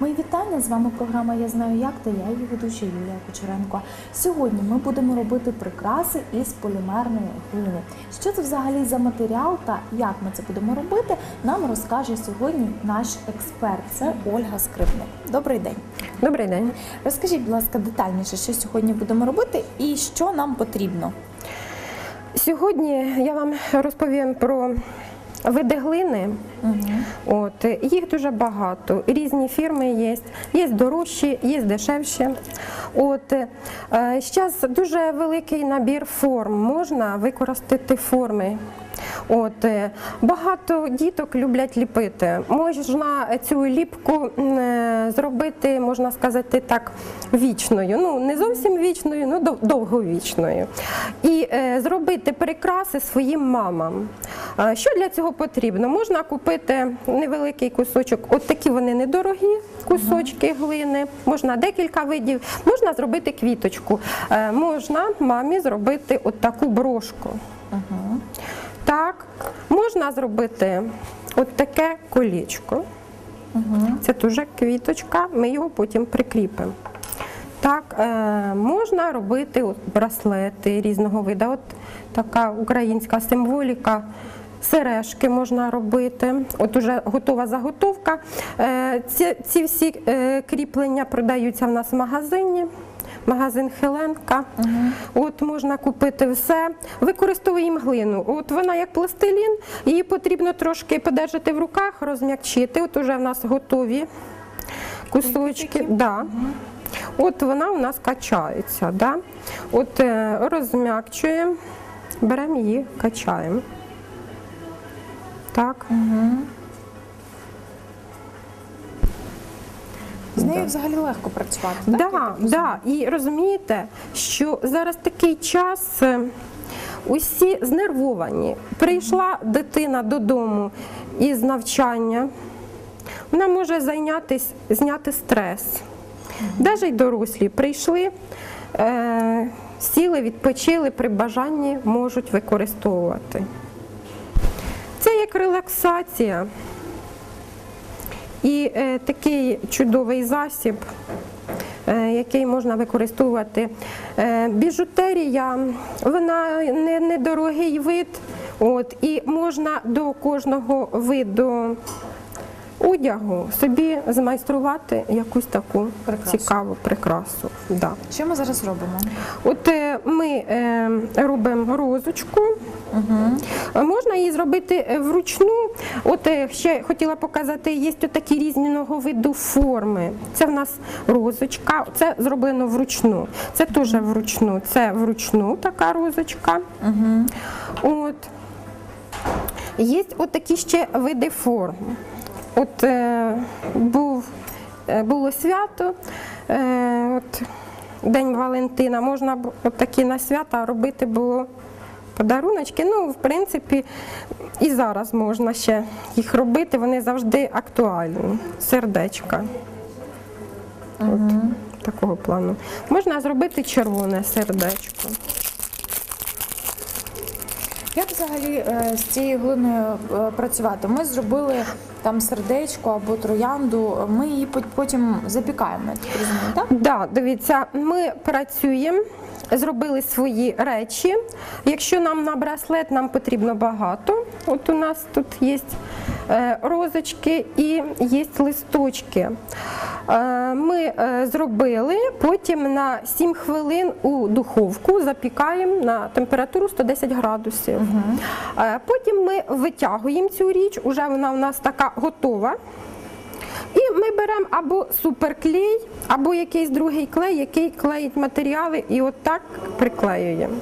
Мої вітання з вами програма Я знаю як та я її ведуча Юлія Кучеренко. Сьогодні ми будемо робити прикраси із полімерної глини. Що це взагалі за матеріал та як ми це будемо робити, нам розкаже сьогодні наш експерт. Це Ольга Скрипник. Добрий день. Добрий день. Розкажіть, будь ласка, детальніше, що сьогодні будемо робити і що нам потрібно. Сьогодні я вам розповім про види глини. От їх дуже багато. Різні фірми є. Є дорожчі, є дешевші. От е, зараз дуже великий набір форм. Можна використати форми. От е, багато діток люблять ліпити. Можна цю ліпку е, зробити, можна сказати так, вічною. Ну не зовсім вічною, ну довговічною. І е, зробити прикраси своїм мамам. Е, Що для цього потрібно? Можна купити невеликий кусочок, от такі вони недорогі кусочки глини, можна декілька видів, можна зробити квіточку, Е, можна мамі зробити от таку брошку. Так, можна зробити от таке колічко. Це теж квіточка, ми його потім прикріпимо. Так, е, можна робити браслети різного виду. От така українська символіка. Сережки можна робити. От уже готова заготовка. Е, ці, ці всі е, кріплення продаються в нас в магазині. Магазин Хеленка. От можна купити все. Використовуємо глину. От вона як пластилін, її потрібно трошки подержати в руках, розм'якчити. От уже в нас готові кусочки. Да. От вона у нас качається. Да? От е, розм'якчуємо, беремо її, качаємо. Так. З нею взагалі легко працювати. Так? Я Да, так да. І розумієте, що зараз такий час. е, Усі знервовані. Прийшла дитина додому із навчання, вона може зайнятися, зняти стрес. Навіть й дорослі прийшли, е, сіли, відпочили, при бажанні можуть використовувати. Це як релаксація. І е, такий чудовий засіб, е, який можна використовувати. Е, біжутерія, вона не, недорогий вид, і можна до кожного виду одягу собі змайструвати якусь таку Прикрасу. цікаву прикрасу. Да. Що ми зараз робимо? От е, ми е, робимо розочку. Е, Можна її зробити е, вручну. От е, ще хотіла показати, є такі різного виду форми. Це в нас розочка, це зроблено вручну. Це теж вручну. Це вручну така розочка. От. Є от такі ще види форм. От е, був, е, було свято, е, от, День Валентина, можна от такі на свята робити було подаруночки. Ну, в принципі, і зараз можна ще їх робити, вони завжди актуальні. Сердечка. От, такого плану. Можна зробити червоне сердечко. Як взагалі е, з цією глиною е, працювати? Ми зробили там сердечко або троянду, ми її пот- потім запікаємо, так? Да, дивіться, ми працюємо, зробили свої речі. Якщо нам на браслет нам потрібно багато, от у нас тут є розочки і є листочки. Е, Ми е, зробили, потім на 7 хвилин у духовку запікаємо на температуру 110 градусів. Е, Потім ми витягуємо цю річ, уже вона у нас така готова. І ми беремо або суперклей, або якийсь другий клей, який клеїть матеріали, і отак приклеюємо.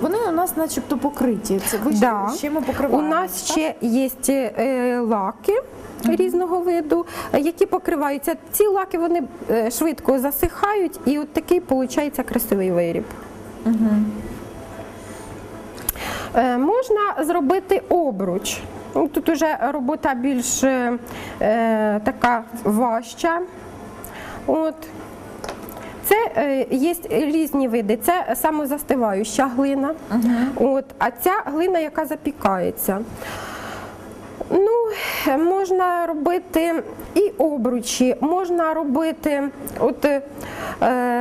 Вони у нас начебто покриті. Це ви Да. ще, ми У нас так? ще є е, лаки різного виду, е, які покриваються. Ці лаки вони е, швидко засихають, і от такий виходить красивий виріб. Е, Можна зробити обруч. Ну, Тут вже робота більш е, е, така важча. От. Це е, є різні види. Це самозастиваюча глина, От, а ця глина, яка запікається. Ну, можна робити і обручі, можна робити от, е,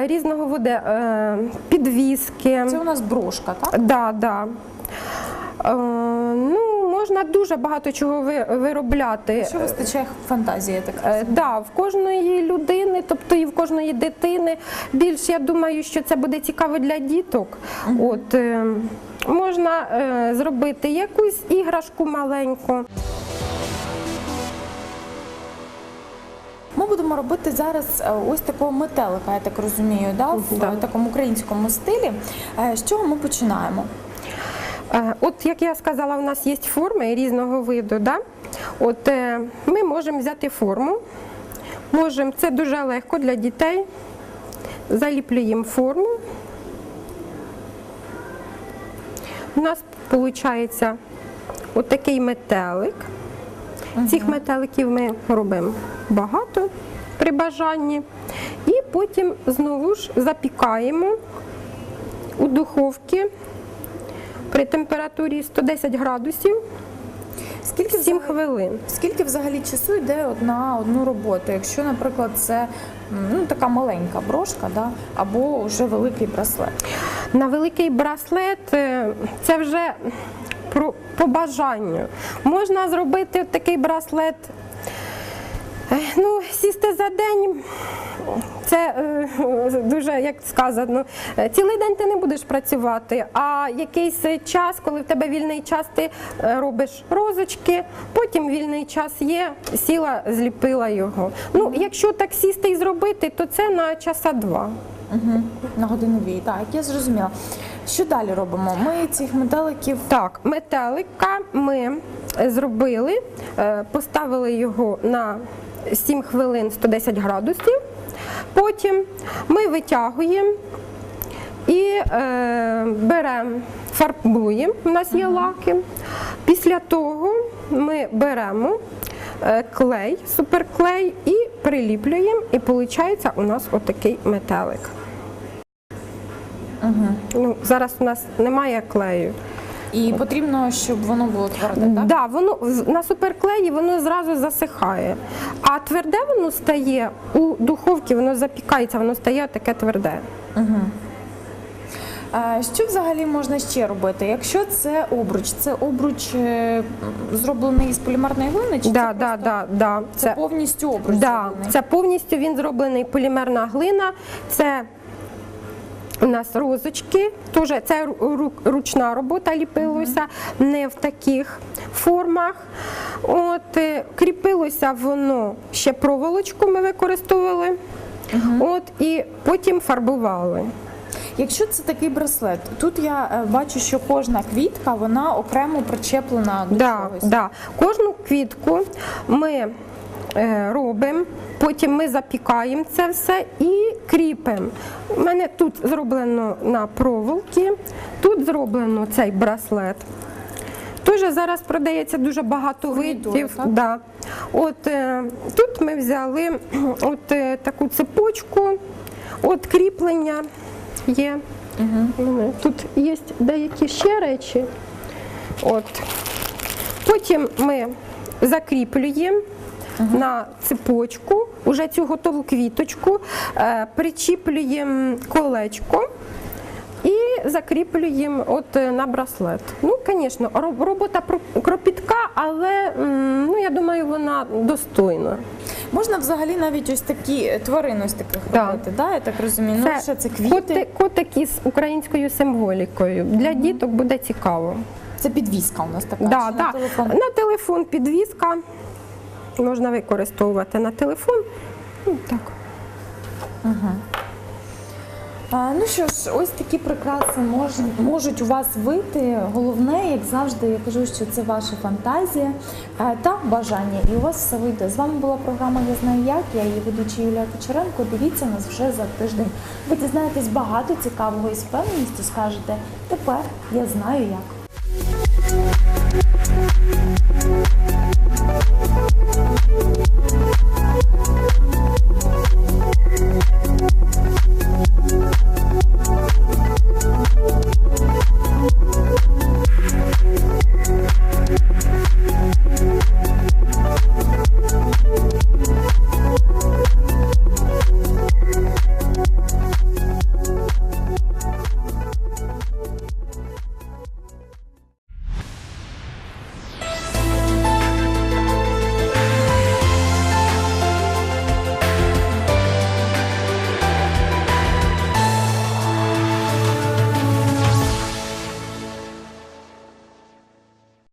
різного виду е, підвіски. Це у нас брошка, так? Да, да. Е, ну, можна дуже багато чого ви- виробляти. Що вистачає фантазії, так Е, розумію? Да, в кожної людини, тобто і в кожної дитини. Більш я думаю, що це буде цікаво для діток. От е, можна е, зробити якусь іграшку маленьку. Ми будемо робити зараз ось такого метелика, я так розумію, да? в такому українському стилі. З чого ми починаємо? Е, От як я сказала, у нас є форми різного виду. Да? От е, ми можемо взяти форму. Можемо, це дуже легко для дітей. Заліплюємо форму. У нас виходить отакий метелик. Цих метеликів ми робимо багато при бажанні. І потім знову ж запікаємо у духовці при температурі 110 градусів Скільки 7 взагалі, хвилин. скільки взагалі часу йде на одну роботу? Якщо, наприклад, це ну, така маленька брошка, да? або вже великий браслет. На великий браслет е, це вже про, по бажанню. Можна зробити такий браслет. Ну, сісти за день, це е, дуже, як сказано, е, цілий день ти не будеш працювати, а якийсь час, коли в тебе вільний час, ти е, робиш розочки, потім вільний час є, сіла, зліпила його. Ну, якщо так сісти і зробити, то це на часа два. Угу. На годину дві. Так, я зрозуміла. Що далі робимо? Ми цих метеликів Так, метелика ми зробили, поставили його на 7 хвилин 110 градусів. Потім ми витягуємо і е, беремо, фарбуємо, у нас є лаки. Після того ми беремо е, клей, суперклей і приліплюємо, і виходить у нас отакий метелик. Ну, зараз у нас немає клею. І потрібно, щоб воно було тверде, так? Да, воно на суперклеї воно зразу засихає. А тверде воно стає у духовці, воно запікається, воно стає таке тверде. Е, Що взагалі можна ще робити? Якщо це обруч, це обруч е, зроблений із полімерної глини, чи Да, це, да, просто- да, да. це повністю обруч да, зроблений? це повністю він зроблений полімерна глина. Це у нас розочки, теж це ру- ру- ручна робота ліпилося, не в таких формах. От, е, кріпилося воно ще проволочку ми використовували. От, і потім фарбували. Якщо це такий браслет, тут я е, бачу, що кожна квітка вона окремо причеплена до Да, чогось. да. Кожну квітку ми е, робимо, потім ми запікаємо це все і кріпимо. У мене тут зроблено на проволоки, тут зроблено цей браслет. Тоже зараз продається дуже багато видів. Да. От, е, тут ми взяли от, е, таку цепочку, от кріплення є. Угу. Тут є деякі ще речі. От. Потім ми закріплюємо на цепочку уже цю готову квіточку, е, причіплюємо колечко і закріплюємо от е, на браслет. Ну, звісно, робота кропітка, але ну, я думаю, вона достойна. Можна взагалі навіть ось такі е, тварини ось таких Да. робити, да? я так розумію. ну, що це квіти, коти- котики з українською символікою. Для діток буде цікаво. це підвіска у нас така. Да, да. на телефон? На телефон підвіска можна використовувати на телефон. Ну, так. Ага. А, ну що ж, ось такі прикраси мож, можуть у вас вийти. Головне, як завжди, я кажу, що це ваша фантазія та бажання. І у вас все вийде. З вами була програма Я знаю як. Я її ведуча Юлія Кочеренко. Дивіться нас вже за тиждень. Ви дізнаєтесь багато цікавого і з певністю скажете тепер я знаю як.